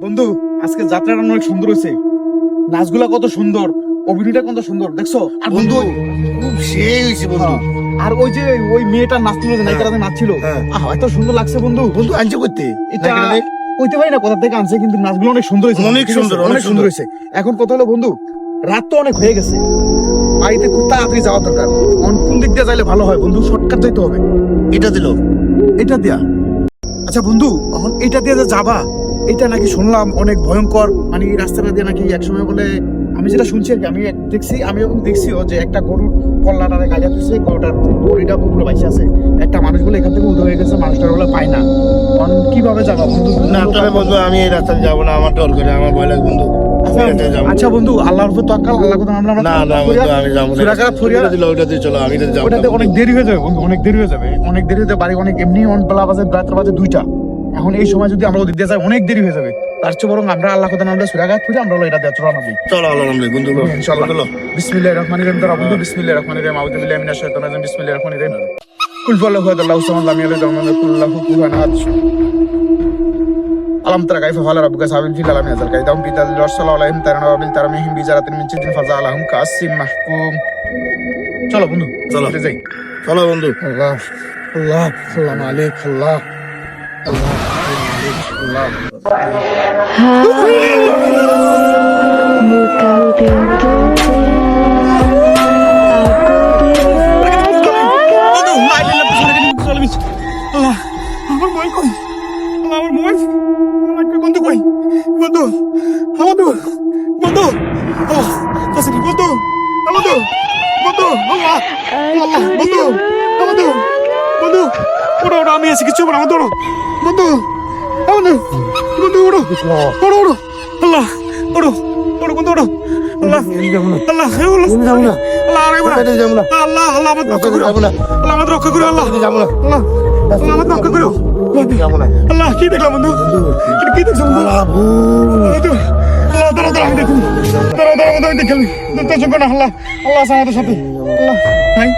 বন্ধু আজকে যাত্রাটা অনেক সুন্দর হয়েছে। নাচগুলা কত সুন্দর অভিনয়টা কত সুন্দর দেখছ? আর বন্ধু খুব সেই হয়েছে বন্ধু। হ্যাঁ, আর ওই যে ওই মেয়েটা নাচছিল নায়িকাটা নাচছিল হ্যাঁ। আহ, এত সুন্দর লাগছে বন্ধু। বন্ধু আনছে করতে এটা কইতে পারি না কোথা থেকে আনছে কিন্তু নাচগুলো অনেক সুন্দর হয়েছে। অনেক সুন্দর, অনেক সুন্দর। হয়েছে। এখন কথা হলো বন্ধু রাত তো অনেক হয়ে গেছে। বাড়িতে খুব তাড়াতাড়ি যাওয়া দরকার। অন কোন দিক দিয়ে যাইলে ভালো হয় বন্ধু? শর্টকাট যাইতে হবে। এটা দিল। এটা দিয়া। আচ্ছা বন্ধু এখন এটা দিয়ে যে যাবা এটা নাকি শুনলাম অনেক ভয়ঙ্কর। মানে এই রাস্তাটা দিয়ে নাকি একসময় বলে আমি যেটা শুনছি আর কি আমি দেখছি আমি এখন দেখছিও যে একটা গরুর কল্লাটারে গাজা তুলছে গরুটার গরুটা পুকুরে বাইসে আছে। একটা মানুষ বলে এখান থেকে উঠে হয়ে গেছে মানুষটার বলে পায় না। কীভাবে যাবা বন্ধু? না তবে বন্ধু আমি এই রাস্তায় যাব না আমার ডর করে আমার ভয় লাগে বন্ধু। আচ্ছা বন্ধু আল্লাহর উপর তাক্কাল আল্লাহ কথা আমরা না না বন্ধু আমি যাব না। সুরাকারা ফরিয়া দিল ওটাতে চলো আমি যাব ওটাতে অনেক দেরি হয়ে যাবে বন্ধু অনেক দেরি হয়ে যাবে। অনেক দেরি হতে বাড়ি অনেক এমনি অন বেলা বাজে রাত্র বাজে দুইটা। এখন এই সময় যদি আমরা ওদিক দিয়ে যাই অনেক দেরি হয়ে যাবে। তার চেয়ে বরং আমরা আল্লাহ কথা আমরা সুরাঘাত করে আমরা এটা দিয়ে চড়ানো দিই চলো আল্লাহ নামলে বন্ধু। ইনশাআল্লাহ। চলো বিসমিল্লাহির রহমানির রহিম তারা বন্ধু বিসমিল্লাহির রহমানির রহিম আউযু বিল্লাহি মিনাশ শাইতানির রাজিম বিসমিল্লাহির রহমানির রহিম। কুল ফাল্লাহু আহাদাল্লাহু সামাদ লাম ইয়ালিদ ওয়া লাম ইয়াকুল লাহু কুফুয়ান আহাদ। আলম তারা কাইফা ফালা রাব্বুকা সাবিল ফিল আলামি আযাল কাইদাম বিদাল রাসূলুল্লাহ আলাইহিম তারানা ওয়া বিল তারামিহিম বিজারাতিন মিন সিদ্দিন ফাজা আলাহুম কাসিম মাহকুম। চলো বন্ধু চলো। যাই। চলো বন্ধু। আল্লাহ আল্লাহ আল্লাহ আল্লাহ আল্লাহ। pintu আল্লাহ বন্ধু বন্ধু আল্লাহ কাছে কি বন্ধু বন্ধু বন্ধু আল্লাহ আল্লাহ বন্ধু বন্ধু বন্ধু ওড়ো ওড়ো আমি আছি কিছু বড় বন্ধু ওড়ো বন্ধু বন্ধু বন্ধু ওড়ো ওড়ো ওড়ো আল্লাহ ওড়ো ওড়ো বন্ধু ওড়ো আল্লাহ আল্লাহ আল্লাহ আল্লাহ আরে বড় এটাতে যাব না আল্লাহ আল্লাহ আমাদের রক্ষা করো যাব না আল্লাহ আমাদের রক্ষা করো আল্লাহ এটাতে যাব না আল্লাহ আল্লাহ আমাদের রক্ষা করো যাব না আল্লাহ কি দেখলাম বন্ধু এটা কি দেখছ বন্ধু বন্ধু, আল্লাহ দাঁড়া দাঁড়া আমি দেখুন। দাঁড়া দাঁড়া আমি দেখলাম টেনশন করো না আল্লাহ। আল্লাহ আছে আমাদের সাথে। আল্লাহ নাই।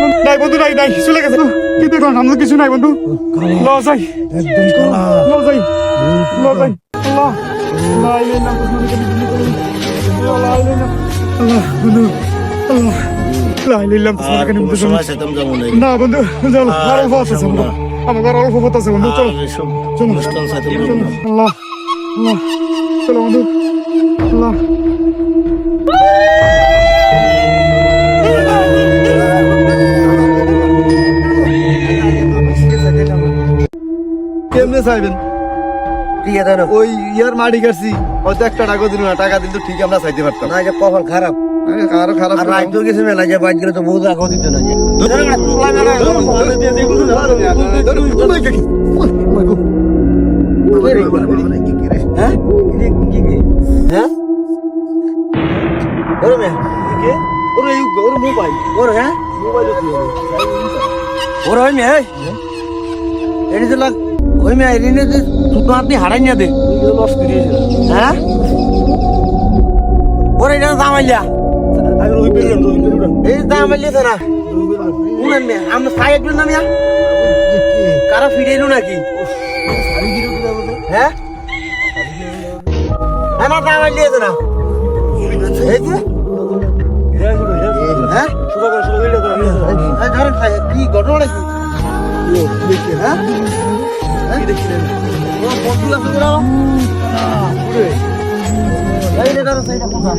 বন্ধু, নাই বন্ধু নাই নাই চলে গেছে। কি দেখলাম আমাদের কিছু নাই বন্ধু। ল যাই। একদম ল যাই। ল যাই। আল্লাহ আল্লাহ বন্ধু আল্লাহ না বন্ধু চল আর অল্প আছে বন্ধু। আমার অল্প পথ আছে বন্ধু। চলো। আল্লাহ আল্লাহ। চলো বন্ধু আল্লাহ কেমনে চাইবেন ওই ইয়ার মাটি কাটছি হয়তো একটা টাকা দিল না টাকা তো ঠিক আমরা চাইতে পারতাম না কখন খারাপ আরে, খারাপ আর রাজ্য গেছে মেলা যে বাইক গেলে তো দিত না যে ওরে মে ওরে ওরে মোবাইল। ওরে হ্যাঁ? ওরে ওই মে এটি তো লাগ ওই মে এটি নে দুটো হাত হারাই না দে। লস করিয়েছে হ্যাঁ? ওরে এটা দামাইলা আগে ওই পেলেন ওই পেলেন এই দামাইলে তো না উনান মে আমরা খাই একটু না মিয়া? কারা ফিরে এলো নাকি? হ্যাঁ? হ্যাঁ না দামাইলে তো না এই যে হ্যাঁ এই ধরেন খাই কি ঘটনা নাকি? হ্যাঁ? হ্যাঁ? ও বন্ধু আছে তোরা? এই রে ধরো সেইটা কোথা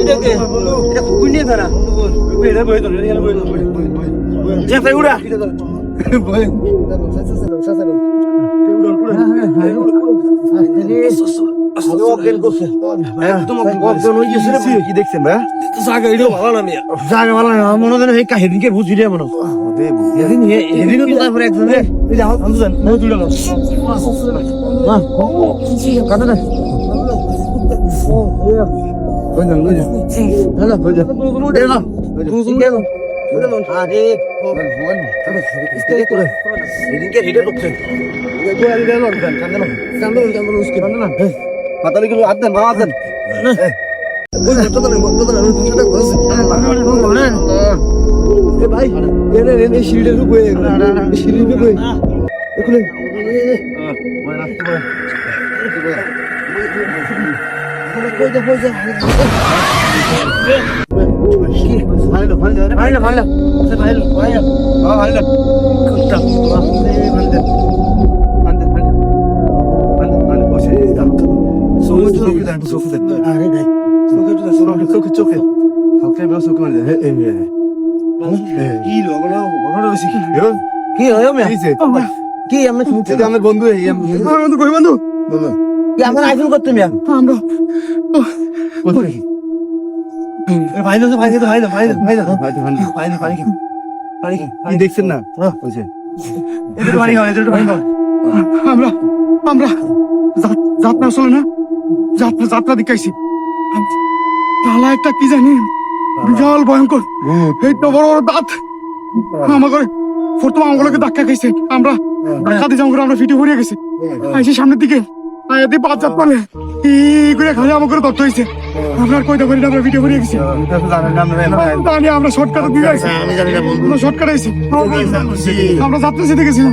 এটা কে এটা কুকুর নিয়ে ধরা যে ফে উড়া। একদম অজ্ঞান। হয়ে গেছে কি দেখছেন? ভাই জায়গা এটা ভালো না মিয়া। জায়গা ভালো না মনে হয় এই কাহিনীকে বুঝি রে মনে এদিন এদিন তো তারপরে একজন। এই যাও আমি জান না। কাটা হ্যালো তুই করছে মাতালে গেল আদ মা আদ দেন ওই তো না তো না ওই তো না ভাই এনে এনে সিঁড়িটা ঢুকে সিঁড়ি ঢুকে এখানে কইতে কইতে ভালো ভালো ভালো ভালো ভালো ভালো ভালো কুত্তা ভালো কি লগলো বড় বেশি কি কি হয় হইছে কি আমরা শুনছি আমার বন্ধু এই আমার বন্ধু কই বন্ধু কি আমরা আইফোন করতে মিয়া আমরা কোথায় ভাই তো ভাই ভাই তো ভাই ভাই তো ভাই ভাই ভাই তো পানি পানি কি দেখছেন না হইছে এদের পানি খাও এদের আমরা আমরা যাত্রা চলে না যাত্রা যাত্রা দেখাইছি তালা একটা কি জানি বিশাল ভয়ঙ্কর। এই তো বড় বড় দাঁত। আমাকে প্রথম আমগুলোকে ধাক্কা খাইছে। আমরা ধাক্কা দিয়ে করে আমরা ফিটে পড়ে গেছি। আইসি সামনের দিকে। আয়াতে পাঁচ জাত পালে এই করে খালি আমাকে দত্ত হয়েছে আমরা কইতে পারি না আমরা ফিটে পড়ে গেছি। এটা তো জানেন না আমরা তাহলে আমরা শর্টকাট দিয়ে আইছি আমি জানি না বন্ধু আমরা শর্টকাট আইছি আমরা যাত্রা গেছিলাম